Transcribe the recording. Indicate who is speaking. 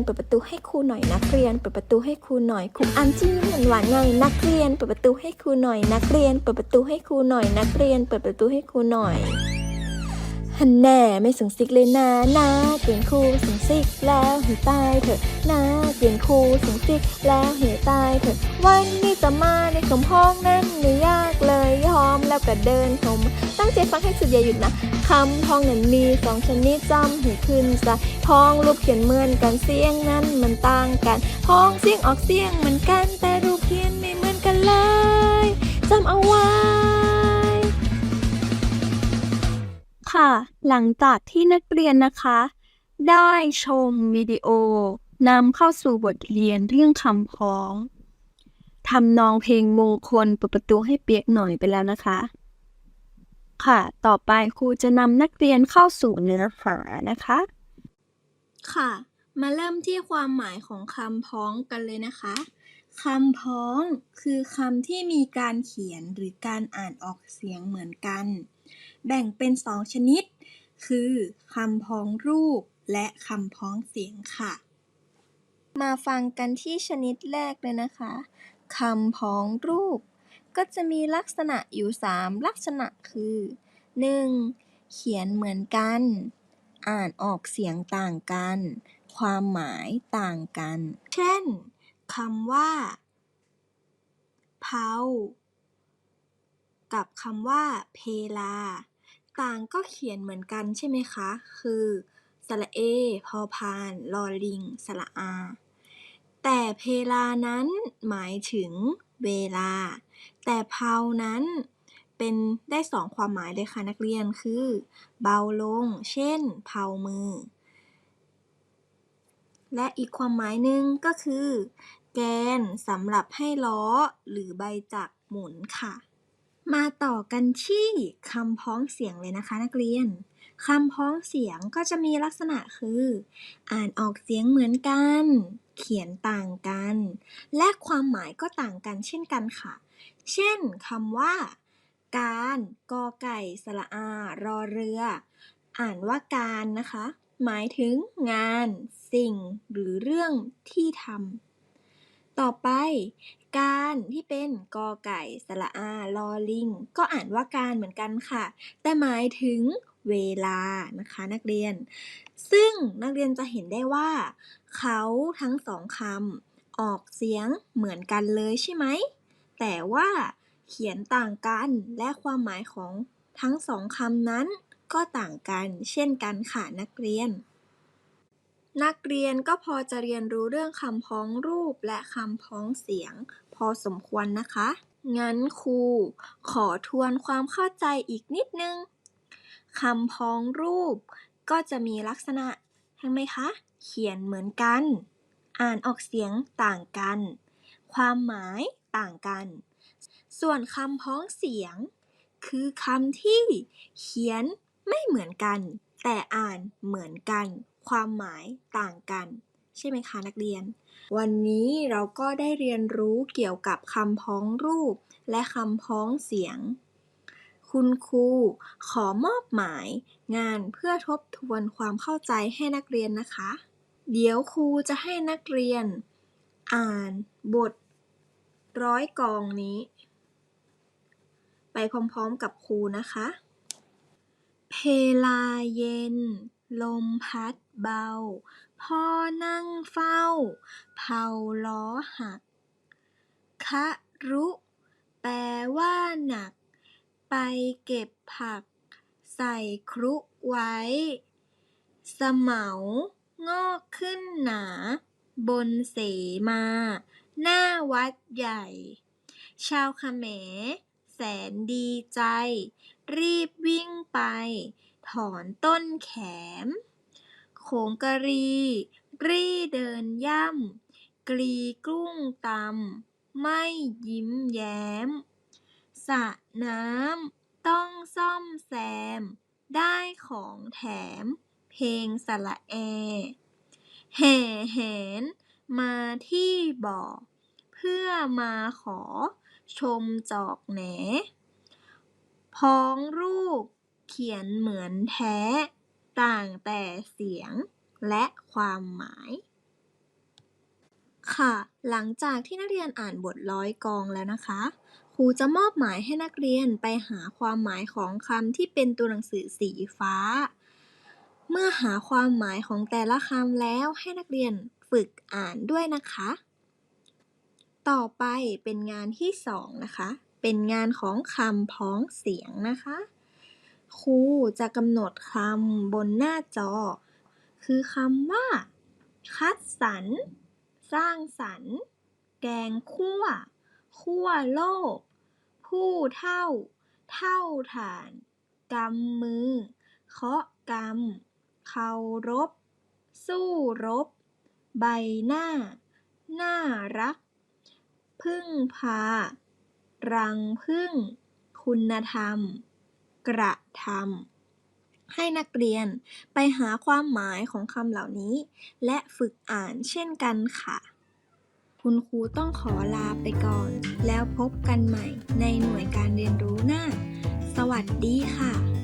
Speaker 1: นเปิดประตูให้ครูหน่อยนักเรียนเปิดประตูให้ครูหน่อยครูอันจี้เหมือนหวานไงนักเรียนเปิดประตูให้ครูหน่อยนักเรียนเปิดประตูให้ครูหน่อยนักเรียนเปิดประตูให้ครูหน่อย ฮันแน่ไม่ส่งซิกเลยนะนะเกลียนครูส่งซิกแล้วให้ตายเถอะนะเกลียนครูส่งซิกแล้วให้ตายเถอะวันนี้จะมาในคำพ้องนั้นไม่ยากเลยยอมแล้วก็เดินเข้ามตั้งใจฟังให้สุดอย่าหยุดนะคำพ้องนั้นมีสองชนิดจำให้ขึ้นใจพ้องรูปเขียนเหมือนกันเสียงนั้นมันต่างกันพ้องเสียงออกเสียงเหมือนกันแต่รูปเขียนไม่เหมือนกันเลยจำเอาไว้ ค่ะ หลังจากที่นักเรียนนะคะ ได้ชมวิดีโอนำเข้าสู่บทเรียนเรื่องคำพ้องทำนองเพลงมงคลเปิดประตูให้เปียกหน่อยไปแล้วนะคะ ค่ะ ต่อไปครูจะนำนักเรียนเข้าสู่เนื้อหานะคะ ค่ะ มาเริ่มที่ความหมายของคำพ้องกันเลยนะคะคำพ้องคือคำที่มีการเขียนหรือการอ่านออกเสียงเหมือนกัน แบ่งเป็นสองชนิด คือคำพ้องรูปและคำพ้องเสียงค่ะ มาฟังกันที่ชนิดแรกเลยนะคะคำพ้องรูป ก็จะมีลักษณะอยู่ 3 ลักษณะคือ 1. เขียนเหมือนกัน อ่านออกเสียงต่างกัน ความหมายต่างกัน เช่นคำว่าเผา กับคำว่าเพลา ต่างก็เขียนเหมือนกันใช่ไหมคะ คือ สระเอ พอพาน ลอลิง สระอา แต่เพลานั้นหมายถึงเวลา แต่เพานั้นเป็นได้สองความหมายเลยค่ะนักเรียน คือ เบาลง เช่น เพามือ และอีกความหมายหนึ่งก็คือ แกนสำหรับให้ล้อหรือใบจักรหมุนค่ะ มาต่อกันที่คำพ้องเสียงเลยนะคะนักเรียน คำพ้องเสียงก็จะมีลักษณะคือ อ่านออกเสียงเหมือนกัน เขียนต่างกัน และความหมายก็ต่างกันเช่นกันค่ะ เช่นคำว่า การกอไก่สระอา รอเรือ อ่านว่าการนะคะ หมายถึงงาน สิ่ง หรือเรื่องที่ทำ ต่อไป การที่เป็น กอไก่ สระอา ลอลิง ก็อ่านว่าการเหมือนกันค่ะ แต่หมายถึงเวลานะคะนักเรียน ซึ่งนักเรียนจะเห็นได้ว่า เขาทั้งสองคำออกเสียงเหมือนกันเลยใช่ไหม แต่ว่าเขียนต่างกันและความหมายของทั้งสองคำนั้นก็ต่างกันเช่นกันค่ะนักเรียน นักเรียนก็พอจะเรียนรู้เรื่องคำพ้องรูปและคำพ้องเสียงพอสมควรนะคะ งั้นครูขอทวนความเข้าใจอีกนิดนึง คำพ้องรูปก็จะมีลักษณะใช่ไหมคะ เขียนเหมือนกัน อ่านออกเสียงต่างกัน ความหมายต่างกัน ส่วนคำพ้องเสียง คือคำที่เขียนไม่เหมือนกัน แต่อ่านเหมือนกัน ความหมายต่างกัน ใช่ไหมคะนักเรียน วันนี้เราก็ได้เรียนรู้เกี่ยวกับคำพ้องรูป และคำพ้องเสียง คุณครูขอมอบหมายงานเพื่อทบทวนความเข้าใจให้นักเรียนนะคะ เดี๋ยวครูจะให้นักเรียน อ่านบทร้อยกองนี้ ไปพร้อมๆกับครูนะคะ เพลาเย็น ลมพัดเบา พ่อนั่งเฝ้า เผาล้อหัก คะรุ แปลว่าหนัก ไปเก็บผัก ใส่ครุไว้สเหมางอกขึ้นหนา บนเสมา หน้าวัดใหญ่ ชาวเขมแสนดีใจ รีบวิ่งไป ถอนต้นแขม โขงกะรี รีเดินย่ำ กลีกุ้งตำ ไม่ยิ้มแย้ม สระน้ำต้องซ่อมแซม ได้ของแถม เพลงสระแอ แห่แหนมาที่บ่อ เพื่อมาขอ ชมจอกแหน พ้องรูป เขียนเหมือนแท้ ต่างแต่เสียงและความหมาย ค่ะ หลังจากที่นักเรียนอ่านบทร้อยกองแล้วนะคะ ครูจะมอบหมายให้นักเรียนไปหาความหมายของคำที่เป็นตัวหนังสือสีฟ้า เมื่อหาความหมายของแต่ละคำแล้วให้นักเรียนฝึกอ่านด้วยนะคะ ต่อไปเป็นงานที่สองนะคะ เป็นงานของคำพ้องเสียงนะคะ ครูจะกำหนดคำบนหน้าจอ คือคำว่า คัดสรร สร้างสรรค์ แกงคั่ว คั่วโลก ผู้เท่า เท่าฐาน กำมือ เคาะกำ เคารพ สู้รบ ใบหน้า น่ารัก พึ่งพา รังผึ้ง คุณธรรม กระทำ ให้นักเรียนไปหาความหมายของคำเหล่านี้ และฝึกอ่านเช่นกันค่ะ คุณครูต้องขอลาไปก่อน แล้วพบกันใหม่ในหน่วยการเรียนรู้หน้า สวัสดีค่ะ